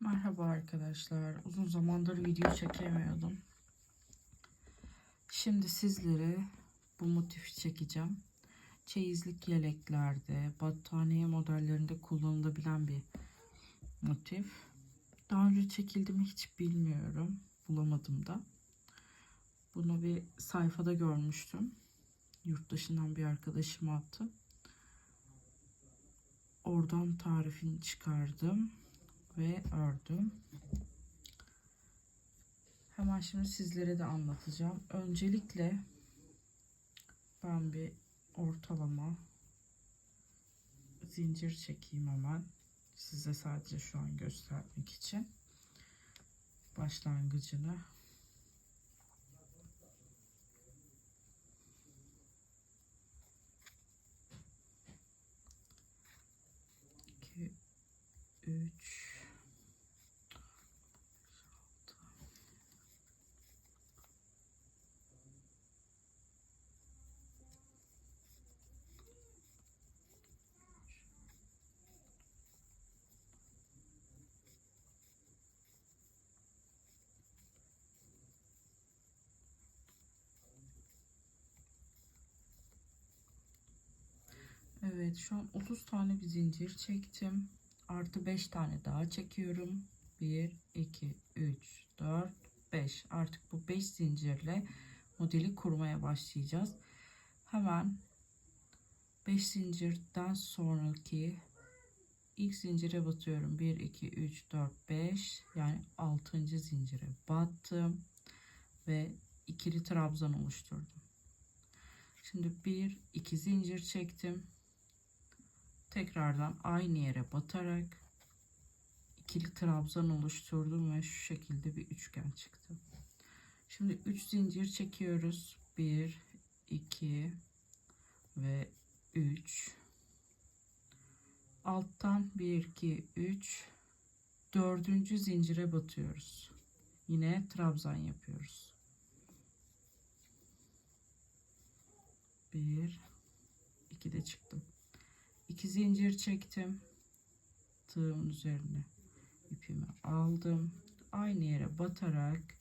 Merhaba arkadaşlar. Uzun zamandır video çekemiyordum. Şimdi sizlere bu motifi çekeceğim. Çeyizlik yeleklerde, battaniye modellerinde kullanılabilen bir motif. Daha önce çekildi mi hiç bilmiyorum. Bulamadım da. Bunu bir sayfada görmüştüm. Yurt dışından bir arkadaşım attı. Oradan tarifini çıkardım ve ördüm. Hemen şimdi sizlere de anlatacağım. Öncelikle ben bir ortalama zincir çekeyim hemen. Size sadece şu an göstermek için başlangıcını. Üç, Evet şu an 30 tane bir zincir çektim. Artı 5 tane daha çekiyorum. 1, 2, 3, 4, 5. Artık bu 5 zincirle modeli kurmaya başlayacağız. Hemen 5 zincirden sonraki ilk zincire batıyorum. 1, 2, 3, 4, 5 yani 6. zincire battım ve ikili trabzan oluşturdum. Şimdi bir iki zincir çektim tekrardan aynı yere batarak ikili trabzan oluşturdum ve şu şekilde bir üçgen çıktı. Şimdi 3 zincir çekiyoruz. 1 2 ve 3 alttan 1 2 3 dördüncü zincire batıyoruz. Yine trabzan yapıyoruz. 1 2 de çıktım. 2 zincir çektim. Tığımın üzerine ipimi aldım. Aynı yere batarak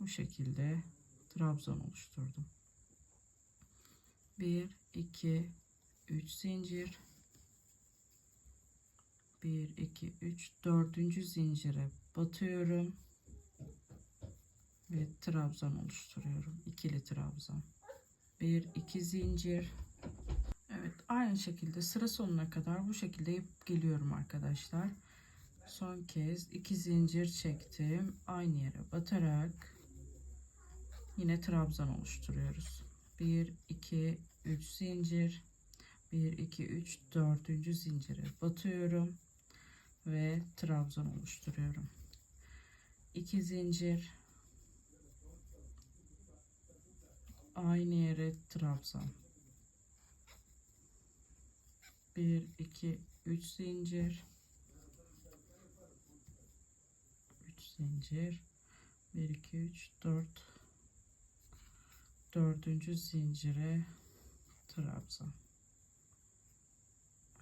bu şekilde trabzan oluşturdum. 1 2 3 zincir 1 2 3 dördüncü zincire batıyorum ve trabzan oluşturuyorum. ikili trabzan. 1 2 zincir aynı şekilde sıra sonuna kadar bu şekilde yapıp geliyorum arkadaşlar. Son kez iki zincir çektim. Aynı yere batarak yine trabzan oluşturuyoruz. 1 2 3 zincir 1 2 3 4. zincire batıyorum ve trabzan oluşturuyorum. 2 zincir aynı yere trabzan 1 2 3 zincir. 3 zincir. 1 2 3 4 dördüncü zincire trabzan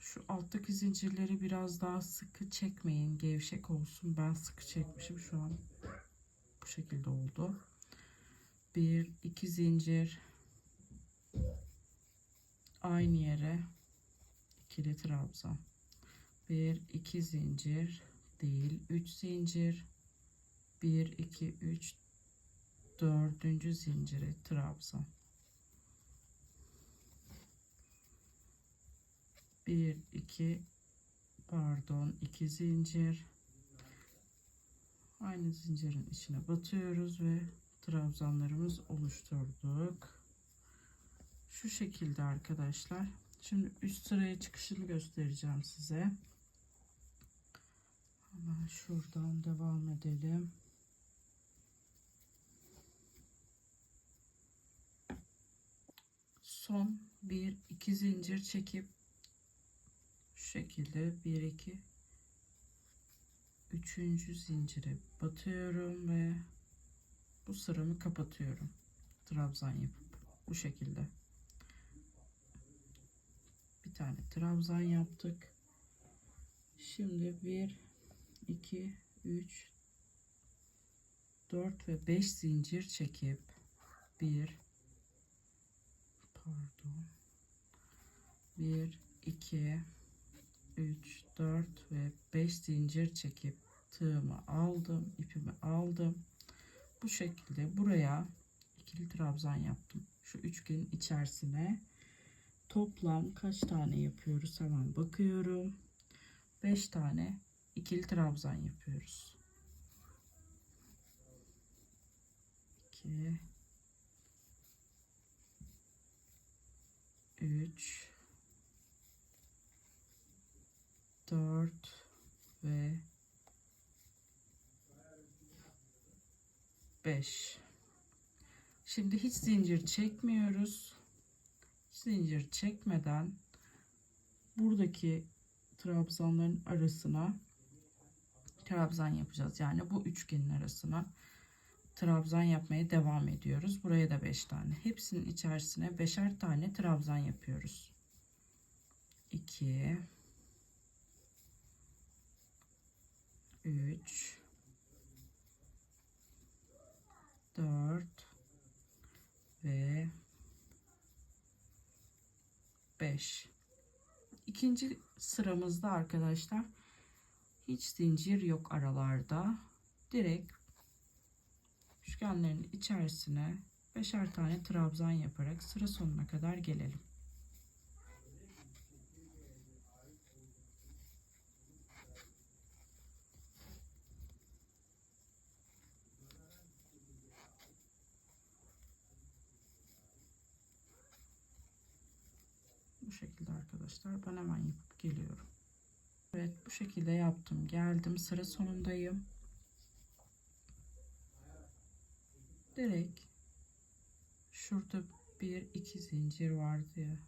şu alttaki zincirleri biraz daha sıkı çekmeyin gevşek olsun. Ben sıkı çekmişim şu an bu şekilde oldu. 1 2 zincir. Aynı yere ikili trabzan. 1 2 zincir değil 3 zincir. 1 2 3 dördüncü zincire trabzan. 1 2 pardon 2 zincir. Aynı zincirin içine batıyoruz ve trabzanlarımız oluşturduk. Şu şekilde arkadaşlar Şimdi üst sıraya çıkışını göstereceğim size. Hemen şuradan devam edelim. Son bir iki zincir çekip şu şekilde bir iki üçüncü zincire batıyorum ve bu sıramı kapatıyorum. Trabzan yapıp bu şekilde bir tane trabzan yaptık. Şimdi bir 2 3 4 ve 5 zincir çekip 1 pardon 1 2 3 4 ve 5 zincir çekip tığımı aldım ipimi aldım bu şekilde buraya ikili trabzan yaptım şu üçgenin içerisine toplam kaç tane yapıyoruz? Hemen bakıyorum. 5 tane ikili trabzan yapıyoruz. 2 3 4 ve 5 Şimdi hiç zincir çekmiyoruz. Zincir çekmeden buradaki trabzanların arasına trabzan yapacağız. Yani bu üçgenin arasına trabzan yapmaya devam ediyoruz. Buraya da 5 tane. Hepsinin içerisine beşer tane trabzan yapıyoruz. 2 3 4 ve 5 ikinci sıramızda arkadaşlar hiç zincir yok aralarda. Direkt üçgenlerin içerisine beşer tane trabzan yaparak sıra sonuna kadar gelelim Bu şekilde arkadaşlar. Ben hemen yapıp geliyorum. Evet bu şekilde yaptım. Geldim. Sıra sonundayım. Direkt şurada bir iki zincir vardı ya.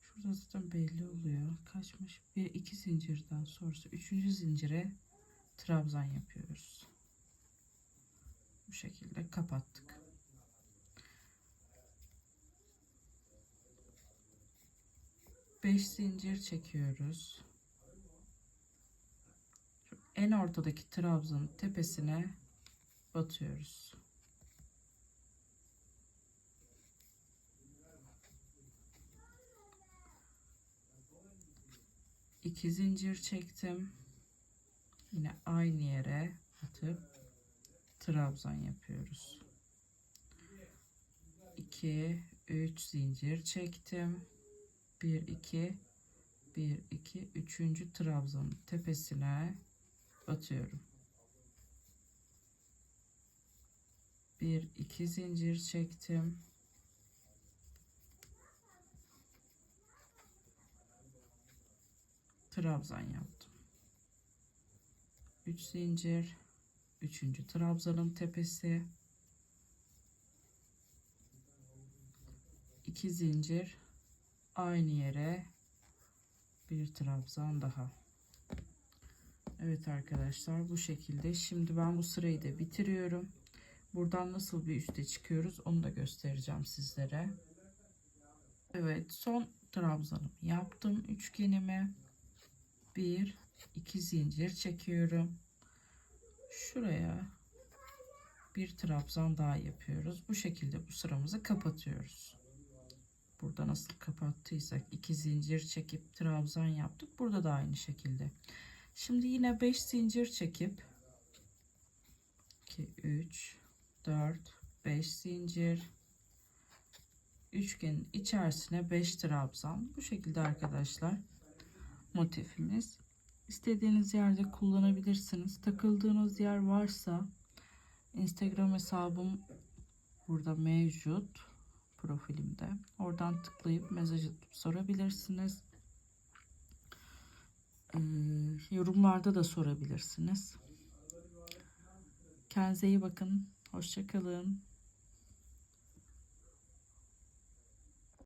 Şurada zaten belli oluyor. Kaçmış? Bir iki zincirden sonrası üçüncü zincire trabzan yapıyoruz. Bu şekilde kapattık. Beş zincir çekiyoruz. En ortadaki trabzanın tepesine batıyoruz. İki zincir çektim. Yine aynı yere atıp trabzan yapıyoruz. 2 3 zincir çektim. 1 2 1 2 3. trabzanın tepesine batıyorum. 1 2 zincir çektim. Trabzan yaptım. 3 zincir 3. trabzanın tepesi 2 zincir aynı yere bir trabzan daha. Evet arkadaşlar bu şekilde. Şimdi ben bu sırayı da bitiriyorum. Buradan nasıl bir üste çıkıyoruz onu da göstereceğim sizlere. Evet son trabzanımı yaptım. Üçgenimi. Bir, iki zincir çekiyorum. Şuraya bir trabzan daha yapıyoruz. Bu şekilde bu sıramızı kapatıyoruz. Burada nasıl kapattıysak iki zincir çekip trabzan yaptık. Burada da aynı şekilde. Şimdi yine 5 zincir çekip 2 3 4 5 zincir üçgenin içerisine 5 trabzan. Bu şekilde arkadaşlar motifimiz. İstediğiniz yerde kullanabilirsiniz. Takıldığınız yer varsa Instagram hesabım burada mevcut profilimde. Oradan tıklayıp mesaj atıp sorabilirsiniz. Ee, yorumlarda da sorabilirsiniz. Kendinize iyi bakın. Hoşçakalın.